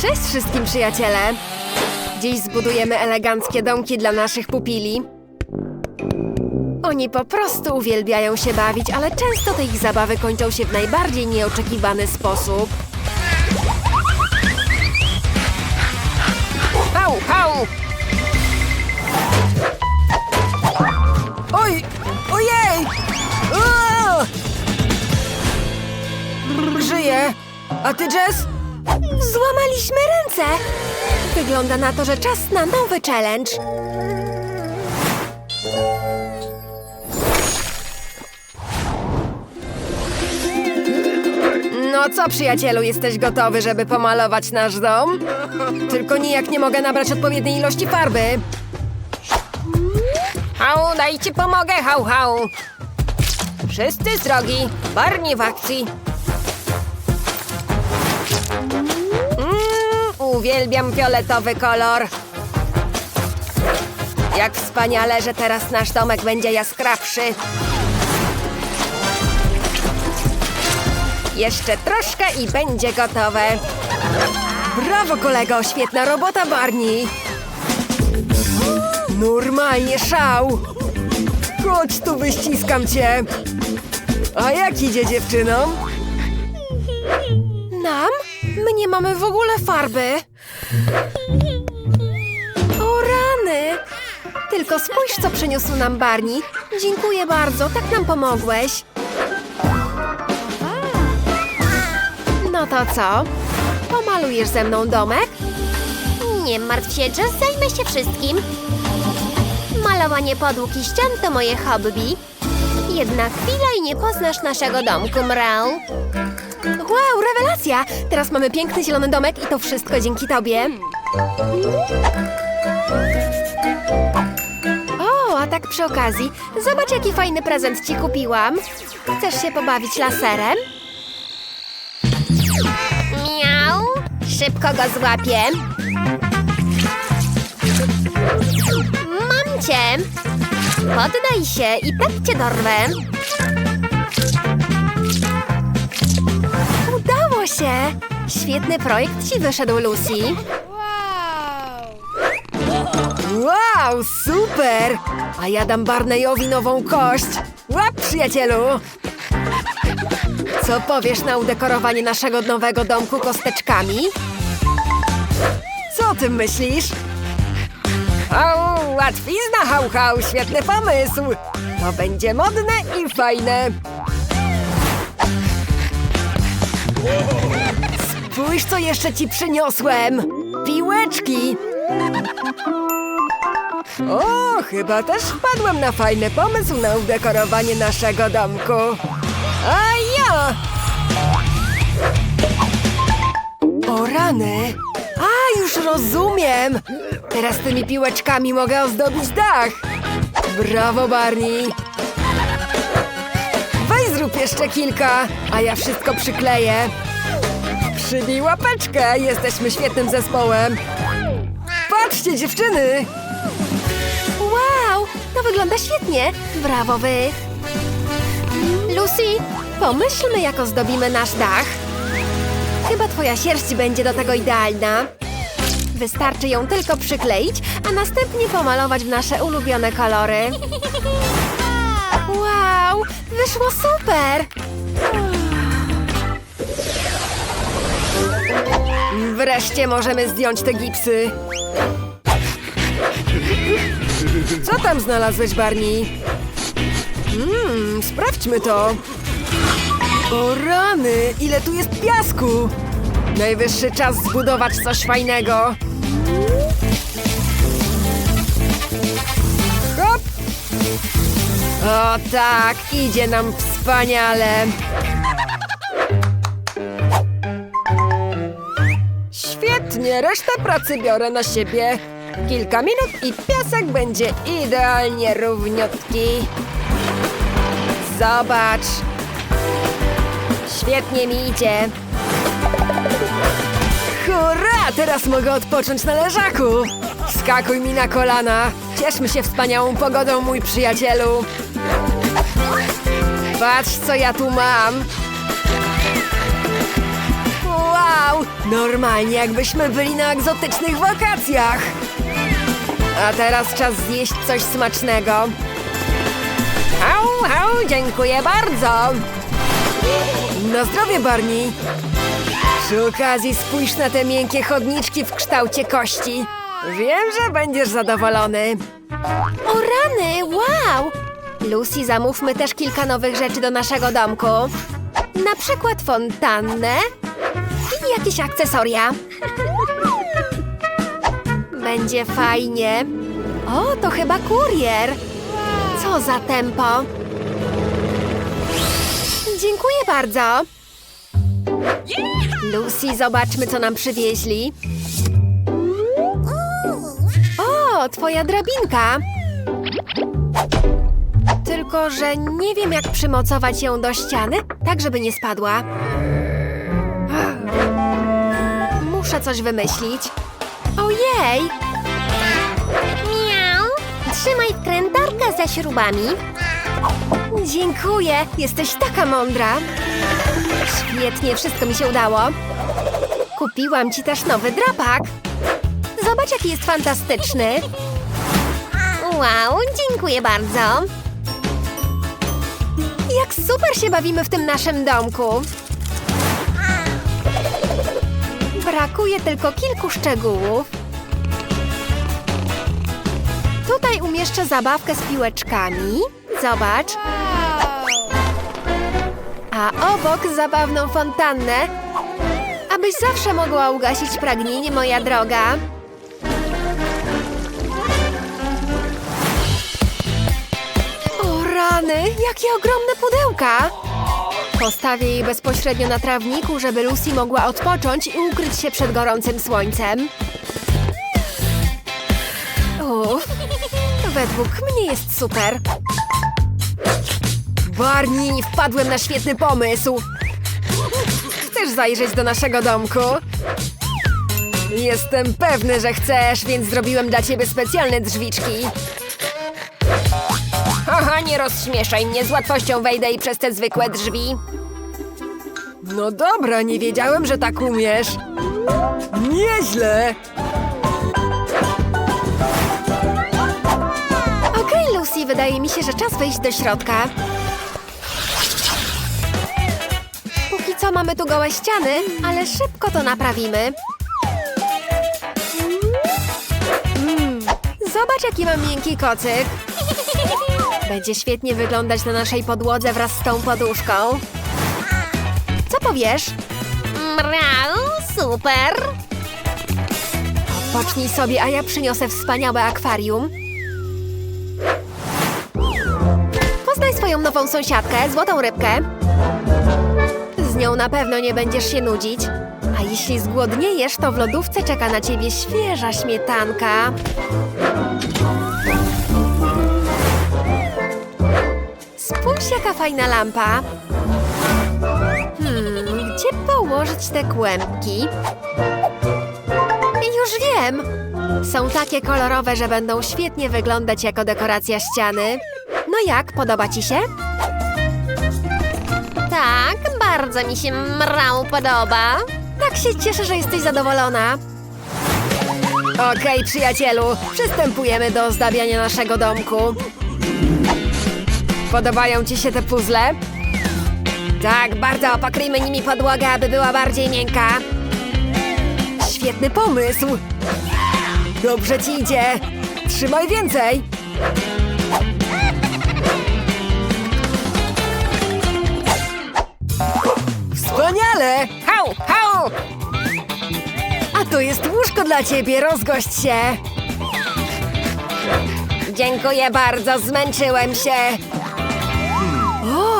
Cześć wszystkim przyjaciele! Dziś zbudujemy eleganckie domki dla naszych pupili. Oni po prostu uwielbiają się bawić, ale często te ich zabawy kończą się w najbardziej nieoczekiwany sposób. Hał, hał! Oj! Ojej! Uaa! Żyję! A ty, Jess? Złamaliśmy ręce! Wygląda na to, że czas na nowy challenge. No co, przyjacielu, jesteś gotowy, żeby pomalować nasz dom? Tylko nijak nie mogę nabrać odpowiedniej ilości farby. Hał, dajcie pomogę, hał, hał. Wszyscy z drogi, Barney w akcji. Uwielbiam fioletowy kolor. Jak wspaniale, że teraz nasz domek będzie jaskrawszy. Jeszcze troszkę i będzie gotowe. Brawo, kolego! Świetna robota, Barney! Normalnie szał! Chodź tu, wyściskam cię! A jak idzie dziewczynom? Nam? My nie mamy w ogóle farby. O rany! Tylko spójrz, co przyniósł nam Barney. Dziękuję bardzo, tak nam pomogłeś. No to co? Pomalujesz ze mną domek? Nie martw się, zajmę się wszystkim. Malowanie podłóg i ścian to moje hobby. Jedna chwila i nie poznasz naszego domku, Mrał. Wow, rewelacja! Teraz mamy piękny zielony domek i to wszystko dzięki tobie. O, a tak przy okazji, zobacz jaki fajny prezent ci kupiłam. Chcesz się pobawić laserem? Miau! Szybko go złapię. Mam cię! Poddaj się i tak cię dorwę. Się! Świetny projekt ci wyszedł, Lucy. Wow, super! A ja dam Barneyowi nową kość. Łap, przyjacielu! Co powiesz na udekorowanie naszego nowego domku kosteczkami? Co o tym myślisz? Au, łatwizna, hał, hał, świetny pomysł! To będzie modne i fajne. Spójrz, co jeszcze ci przyniosłem! Piłeczki! O, chyba też wpadłem na fajny pomysł na udekorowanie naszego domku. A ja! O rany! A, już rozumiem! Teraz tymi piłeczkami mogę ozdobić dach! Brawo, Barney! Weź zrób jeszcze kilka, a ja wszystko przykleję. Przybij łapeczkę, jesteśmy świetnym zespołem. Patrzcie, dziewczyny! Wow, to wygląda świetnie. Brawo wy. Lucy, pomyślmy, jak ozdobimy nasz dach. Chyba twoja sierść będzie do tego idealna. Wystarczy ją tylko przykleić, a następnie pomalować w nasze ulubione kolory. Wow, wyszło super! Wreszcie możemy zdjąć te gipsy. Co tam znalazłeś, Barney? Mmm, sprawdźmy to. O rany, ile tu jest piasku! Najwyższy czas zbudować coś fajnego. Hop! O tak, idzie nam wspaniale. Resztę pracy biorę na siebie. Kilka minut i piasek będzie idealnie równiutki. Zobacz. Świetnie mi idzie. Hurra! Teraz mogę odpocząć na leżaku. Skakuj mi na kolana. Cieszmy się wspaniałą pogodą, mój przyjacielu. Patrz, co ja tu mam. Normalnie jakbyśmy byli na egzotycznych wakacjach. A teraz czas zjeść coś smacznego. Au, au, dziękuję bardzo. Na zdrowie, Barney. Przy okazji spójrz na te miękkie chodniczki w kształcie kości. Wiem, że będziesz zadowolony. O rany, wow! Lucy, zamówmy też kilka nowych rzeczy do naszego domku. Na przykład fontannę i jakieś akcesoria. Będzie fajnie. O, to chyba kurier. Co za tempo. Dziękuję bardzo. Lucy, zobaczmy, co nam przywieźli. O, twoja drabinka. Tylko, że nie wiem, jak przymocować ją do ściany, tak żeby nie spadła. Muszę coś wymyślić. Ojej! Miau! Trzymaj wkrętarkę ze śrubami. Dziękuję, jesteś taka mądra. Świetnie, wszystko mi się udało. Kupiłam ci też nowy drapak. Zobacz, jaki jest fantastyczny. Wow, dziękuję bardzo. Jak super się bawimy w tym naszym domku. Brakuje tylko kilku szczegółów. Tutaj umieszczę zabawkę z piłeczkami. Zobacz. A obok zabawną fontannę. Abyś zawsze mogła ugasić pragnienie, moja droga. O rany, jakie ogromne pudełka! Postawię je bezpośrednio na trawniku, żeby Lucy mogła odpocząć i ukryć się przed gorącym słońcem. Uff, według mnie jest super. Barney, wpadłem na świetny pomysł. Chcesz zajrzeć do naszego domku? Jestem pewny, że chcesz, więc zrobiłem dla ciebie specjalne drzwiczki. Haha, nie rozśmieszaj mnie, z łatwością wejdę i przez te zwykłe drzwi. No dobra, nie wiedziałem, że tak umiesz. Nieźle. Okej, Lucy, wydaje mi się, że czas wejść do środka. Póki co mamy tu gołe ściany, ale szybko to naprawimy. Mm, zobacz, jaki mam miękki kocyk. Będzie świetnie wyglądać na naszej podłodze wraz z tą poduszką. Co powiesz? Mrau, super. Pocznij sobie, a ja przyniosę wspaniałe akwarium. Poznaj swoją nową sąsiadkę, złotą rybkę. Z nią na pewno nie będziesz się nudzić. A jeśli zgłodniejesz, to w lodówce czeka na ciebie świeża śmietanka. Spójrz, jaka fajna lampa. Hmm, gdzie położyć te kłębki? Już wiem! Są takie kolorowe, że będą świetnie wyglądać jako dekoracja ściany. No jak, podoba ci się? Tak, bardzo mi się mrau podoba. Tak się cieszę, że jesteś zadowolona. Okej, przyjacielu, przystępujemy do ozdabiania naszego domku. Podobają ci się te puzzle? Tak, bardzo pokryjmy nimi podłogę, aby była bardziej miękka. Świetny pomysł! Dobrze ci idzie! Trzymaj więcej! Wspaniale! Hał, hał! A to jest łóżko dla ciebie, rozgość się! Dziękuję bardzo, zmęczyłem się!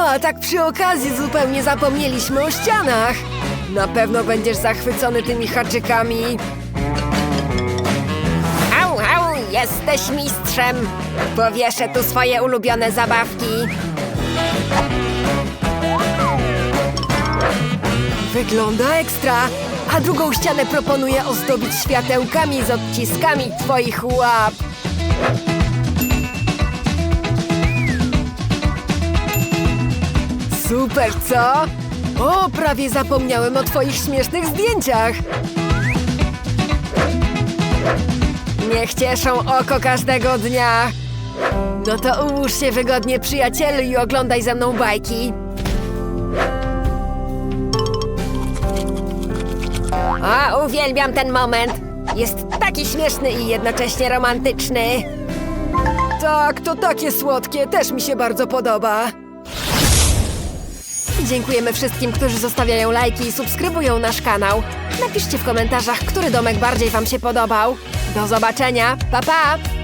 A tak przy okazji zupełnie zapomnieliśmy o ścianach! Na pewno będziesz zachwycony tymi haczykami. Au, au, jesteś mistrzem! Powieszę tu swoje ulubione zabawki. Wygląda ekstra! A drugą ścianę proponuję ozdobić światełkami z odciskami twoich łap. Super, co? O, prawie zapomniałem o twoich śmiesznych zdjęciach. Niech cieszą oko każdego dnia. No to ułóż się wygodnie, przyjacielu, i oglądaj ze mną bajki. A, uwielbiam ten moment. Jest taki śmieszny i jednocześnie romantyczny. Tak, to takie słodkie, też mi się bardzo podoba. Dziękujemy wszystkim, którzy zostawiają lajki i subskrybują nasz kanał. Napiszcie w komentarzach, który domek bardziej Wam się podobał. Do zobaczenia, pa pa!